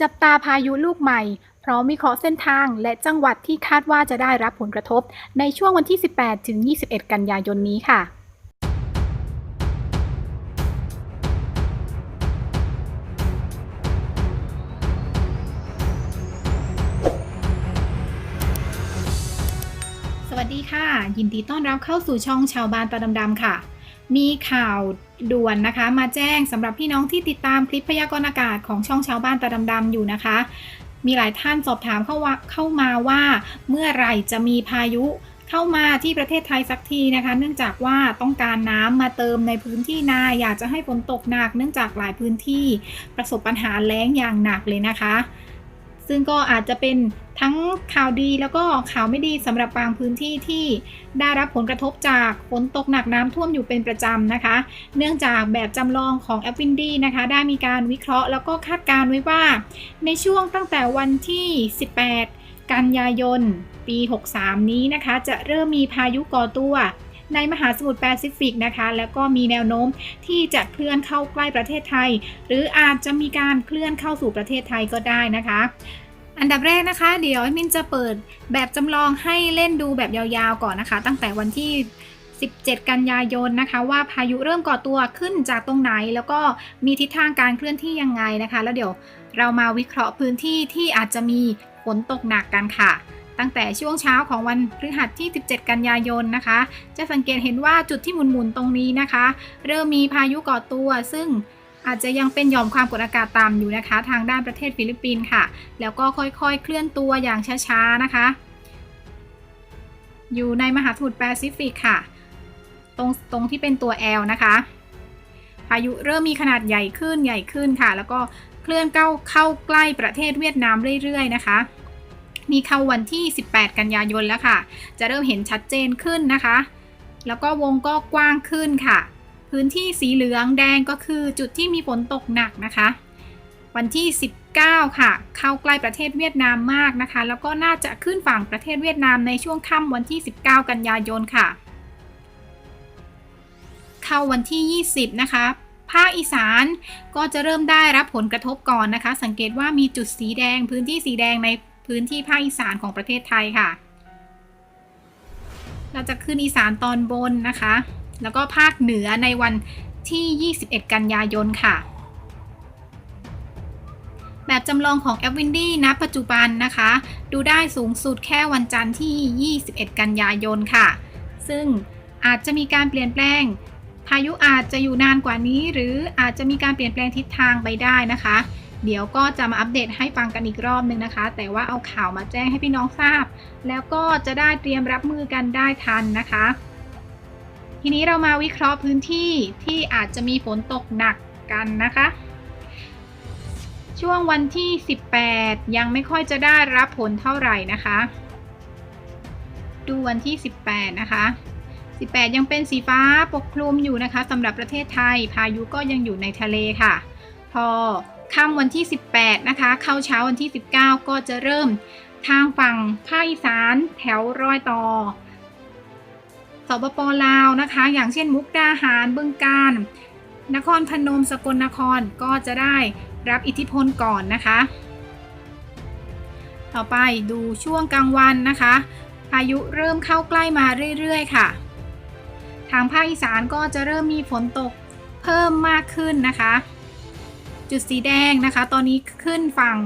จับตาพายุลูกใหม่ พร้อมวิเคราะห์เส้นทางและจังหวัดที่คาดว่าจะได้รับผลกระทบ ในช่วงวันที่ 18 ถึง 21 กันยายนนี้ค่ะสวัสดีค่ะ ยินดีต้อนรับเข้าสู่ช่องชาวบ้านตาดำๆค่ะ มีข่าวด่วนนะคะ มาแจ้งสำหรับพี่น้องที่ติดตามคลิปพยากรณ์อากาศของช่องชาวบ้านตาดำๆอยู่นะคะ มีหลายท่านสอบถามเข้าว่าเข้ามาว่าเมื่อไหร่จะมีพายุเข้ามาที่ประเทศไทยสักทีนะคะ เนื่องจากว่าต้องการน้ำมาเติมในพื้นที่นาอยากจะให้ฝนตกหนัก เนื่องจากหลายพื้นที่ประสบปัญหาแล้งอย่างหนักเลยนะคะ ซึ่งก็อาจจะเป็นทั้งข่าวดีแล้วก็ข่าวไม่ดีสำหรับบางพื้นที่ที่ได้รับผลกระทบจากฝนตกหนักน้ำท่วมอยู่เป็นประจำนะคะ เนื่องจากแบบจำลองของแอปวินดี้นะคะ ได้มีการวิเคราะห์แล้วก็คาดการณ์ไว้ว่า ในช่วงตั้งแต่วันที่ 18 กันยายน ปี 63 นี้นะคะ จะเริ่มมีพายุก่อตัว ในมหาสมุทรแปซิฟิกนะคะ แล้วก็มีแนวโน้มที่จะเคลื่อนเข้าใกล้ประเทศไทย หรืออาจจะมีการเคลื่อนเข้าสู่ประเทศไทยก็ได้นะคะอันดับแรกนะคะ เดี๋ยวมินจะเปิดแบบจำลองให้เล่นดูแบบยาวๆก่อนนะคะ ตั้งแต่วันที่ 17 กันยายนนะคะ ว่าพายุเริ่มก่อตัวขึ้นจากตรงไหน แล้วก็มีทิศทางการเคลื่อนที่ยังไงนะคะ แล้วเดี๋ยวเรามาวิเคราะห์พื้นที่ที่อาจจะมีฝนตกหนักกันค่ะ ตั้งแต่ช่วงเช้าของวันพฤหัสที่ 17 กันยายนนะคะ จะสังเกตเห็นว่าจุดที่หมุนๆตรงนี้นะคะ เริ่มมีพายุก่อตัว ซึ่งอาจจะยังเป็นหย่อมความกดอากาศต่ำอยู่นะคะ ทางด้านประเทศฟิลิปปินส์ค่ะ แล้วก็ค่อยๆ เคลื่อนตัวอย่างช้าๆนะคะ อยู่ในมหาสมุทรแปซิฟิกค่ะ ตรงตรงที่เป็นตัว L นะคะพายุเริ่มมีขนาดใหญ่ขึ้นใหญ่ขึ้นค่ะ แล้วก็เคลื่อนเข้าเข้าใกล้ประเทศเวียดนามเรื่อยๆนะคะ มีเข้าวันที่ 18 กันยายนแล้วค่ะ จะเริ่มเห็นชัดเจนขึ้นนะคะ แล้วก็วงก็กว้างขึ้นค่ะ พื้นที่สีเหลืองแดงก็คือจุดที่มีฝนตกหนักนะคะ วันที่ 19 ค่ะ เข้าใกล้ประเทศเวียดนามมากนะคะ แล้วก็น่าจะขึ้นฝั่งประเทศเวียดนามในช่วงค่ำวันที่ 19 กันยายนค่ะ เข้าวันที่ 20 นะคะภาคอีสานก็จะเริ่มได้รับผลกระทบก่อนนะคะ สังเกตว่ามีจุดสีแดงพื้นที่สีแดงใน พื้นที่ภาคอีสานของประเทศไทยค่ะ เราจะขึ้นอีสานตอนบนนะคะ แล้วก็ภาคเหนือในวันที่ 21 กันยายนค่ะ แบบจำลองของแอปวินดี้ณปัจจุบันนะคะ ดูได้สูงสุดแค่วันจันทร์ที่ 21 กันยายนค่ะ ซึ่งอาจจะมีการเปลี่ยนแปลง พายุอาจจะอยู่นานกว่านี้ หรืออาจจะมีการเปลี่ยนแปลงทิศทางไปได้นะคะ เดี๋ยวก็จะมาอัปเดตให้ฟังกันอีกรอบนึงนะคะ แต่ว่าเอาข่าวมาแจ้งให้พี่น้องทราบ แล้วก็จะได้เตรียมรับมือกันได้ทันนะคะ ทีนี้เรามาวิเคราะห์พื้นที่ที่อาจจะมีฝนตกหนักกันนะคะ ช่วงวันที่ 18 ยังไม่ค่อยจะได้รับผลเท่าไหร่นะคะ ดูวันที่ 18 นะคะ 18 ยังเป็นสีฟ้าปกคลุมอยู่นะคะสำหรับประเทศไทย พายุก็ยังอยู่ในทะเลค่ะ พอ ค่ำวันที่ 18 นะคะ เข้าเช้าวันที่ 19 ก็จะเริ่มทางฝั่งภาคอีสานแถวรอยต่อสปปลาวนะคะ อย่างเช่นมุกดาหารบึงกาฬนครพนมสกลนครก็จะได้รับอิทธิพลก่อนนะคะ ต่อไปดูช่วงกลางวันนะคะพายุเริ่มเข้าใกล้มาเรื่อยๆ ค่ะ ทางภาคอีสานก็จะเริ่มมีฝนตกเพิ่มมากขึ้นนะคะ จุดสีแดงนะคะ ตอนนี้ขึ้นฝั่ง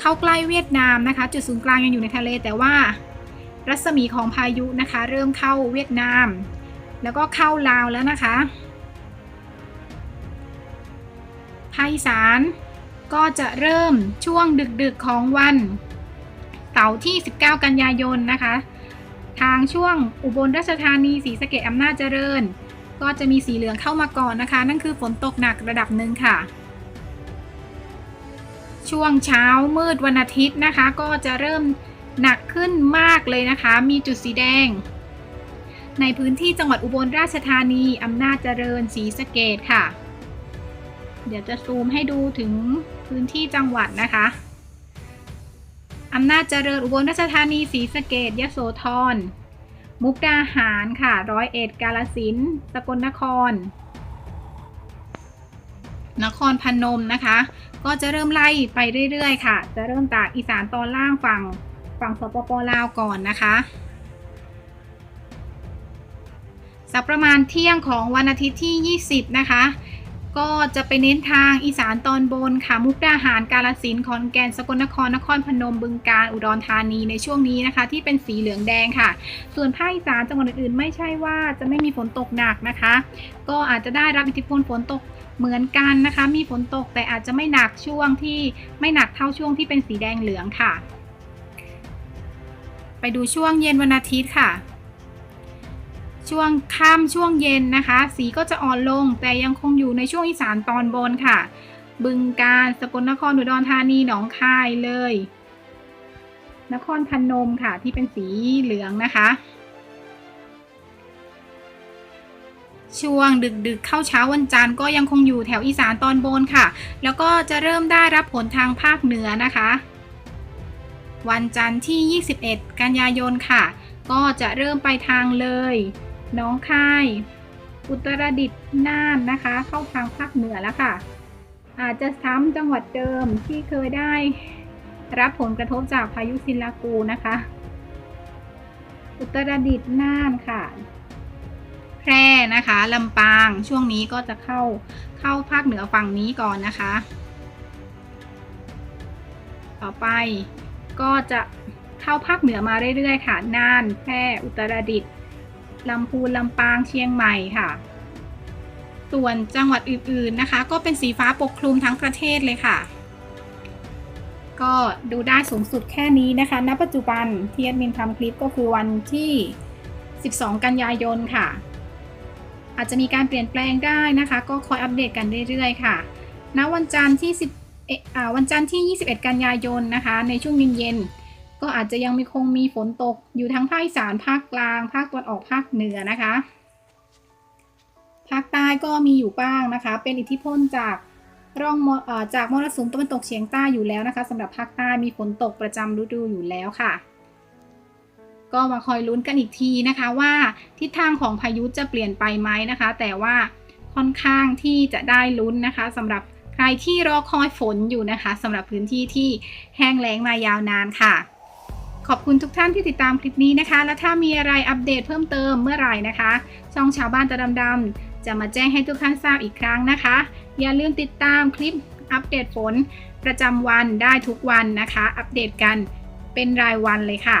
เข้าใกล้เวียดนามนะคะ จุดศูนย์กลางยังอยู่ในทะเล แต่ว่ารัศมีของพายุนะคะ เริ่มเข้าเวียดนาม แล้วก็เข้าลาวแล้วนะคะภาคอีสานก็จะเริ่มช่วงดึกๆของวันเสาร์ที่ 19 กันยายนนะคะ ทางช่วงอุบลราชธานีศรีสะเกดอำนาจเจริญ ก็จะมีสีเหลืองเข้ามาก่อนนะคะ นั่นคือฝนตกหนักระดับหนึ่งค่ะ ช่วงเช้ามืดวันอาทิตย์นะคะ ก็จะเริ่มหนักขึ้นมากเลยนะคะ มีจุดสีแดง ในพื้นที่จังหวัดอุบลราชธานีอำนาจเจริญศรีสะเกดค่ะ เดี๋ยวจะซูมให้ดูถึงพื้นที่จังหวัดนะคะอำนาจเจริญอุบลราชธานีศรีสะเกดยโสธรมุกดาหารค่ะร้อยเอ็ดกาลสินสกลนคร นครพนมนะคะ ก็จะเริ่มไล่ไปเรื่อยๆ ค่ะ จะเริ่มจากอีสานตอนล่างฝั่งฝั่งสปปลาวก่อนนะคะสักประมาณเที่ยงของวันอาทิตย์ที่ 20 นะคะ ก็จะไปเน้นทางอีสานตอนบนค่ะ มุกดาหาร กาลสินธุ์ ขอนแก่น สกลนคร นครพนม บึงกาฬ อุดรธานีในช่วงนี้นะคะ ที่เป็นสีเหลืองแดงค่ะ ส่วนภาคอีสานจังหวัดอื่นๆ ไม่ใช่ว่าจะไม่มีฝนตกหนักนะคะ ก็อาจจะได้รับอิทธิพลฝนตก เหมือนกันนะคะ มีฝนตกแต่อาจจะไม่หนักช่วงที่ไม่หนักเท่าช่วงที่เป็นสีแดงเหลืองค่ะ ไปดูช่วงเย็นวันอาทิตย์ค่ะ ช่วงค่ำช่วงเย็นนะคะ สีก็จะอ่อนลงแต่ยังคงอยู่ในช่วงอีสานตอนบนค่ะ บึงกาฬสกลนครอุดรธานีหนองคายเลย นครพนมค่ะที่เป็นสีเหลืองนะคะ ช่วงดึกๆ เข้าเช้าวันจันทร์ก็ยังคงอยู่แถวอีสานตอนบนค่ะ แล้วก็จะเริ่มได้รับผลทางภาคเหนือนะคะ วันจันทร์ที่ 21 กันยายนค่ะ ก็จะเริ่มไปทางเลยหน้องคาย อุตรดิตถ์น่านนะคะ เข้าทางภาคเหนือแล้วค่ะ อาจจะซ้ำจังหวัดเดิมที่เคยได้รับผลกระทบจากพายุซินลากูนะคะ อุตรดิตถ์น่านค่ะ แพร่นะคะลำปางช่วงนี้ก็จะเข้าเข้าภาคเหนือฝั่งนี้ก่อนนะคะ ต่อไปก็จะเข้าภาคเหนือมาเรื่อยๆค่ะน่านแพร่อุตรดิตถ์ลำพูนลำปางเชียงใหม่ค่ะส่วนจังหวัดอื่นๆนะคะ ก็เป็นสีฟ้าปกคลุมทั้งประเทศเลยค่ะ ก็ดูได้สูงสุดแค่นี้นะคะ ณ ปัจจุบันที่แอดมินทำคลิปก็คือวันที่ 12 กันยายนค่ะ อาจจะมีการเปลี่ยนแปลงได้นะคะ ก็คอยอัปเดตกันเรื่อยๆค่ะณวันจันทร์ที่10วันจันทร์ที่ 21 กันยายนนะคะ ในช่วงเย็นๆก็อาจจะยังมีคงมีฝนตกอยู่ทั้งภาคอีสานภาคกลาง ภาคตะวันออกภาคเหนือนะคะ ภาคใต้ก็มีอยู่บ้างนะคะ เป็นอิทธิพลจากร่องอจากมรสุมตะวันตกเฉียงใต้อยู่แล้วนะคะสำหรับภาคใต้มีฝนตกประจำฤดูอยู่แล้วค่ะ ก็มาคอยลุ้นกันอีกทีนะคะว่าทิศทางของพายุจะเปลี่ยนไปไหมนะคะ แต่ว่าค่อนข้างที่จะได้ลุ้นนะคะสำหรับใครที่รอคอยฝนอยู่นะคะสำหรับพื้นที่ที่แห้งแล้งมายาวนานค่ะ ขอบคุณทุกท่านที่ติดตามคลิปนี้นะคะ และถ้ามีอะไรอัปเดตเพิ่มเติมเมื่อไหร่นะคะ ช่องชาวบ้านตาดำๆจะมาแจ้งให้ทุกท่านทราบอีกครั้งนะคะ อย่าลืมติดตามคลิปอัปเดตฝนประจำวันได้ทุกวันนะคะ อัปเดตกันเป็นรายวันเลยค่ะ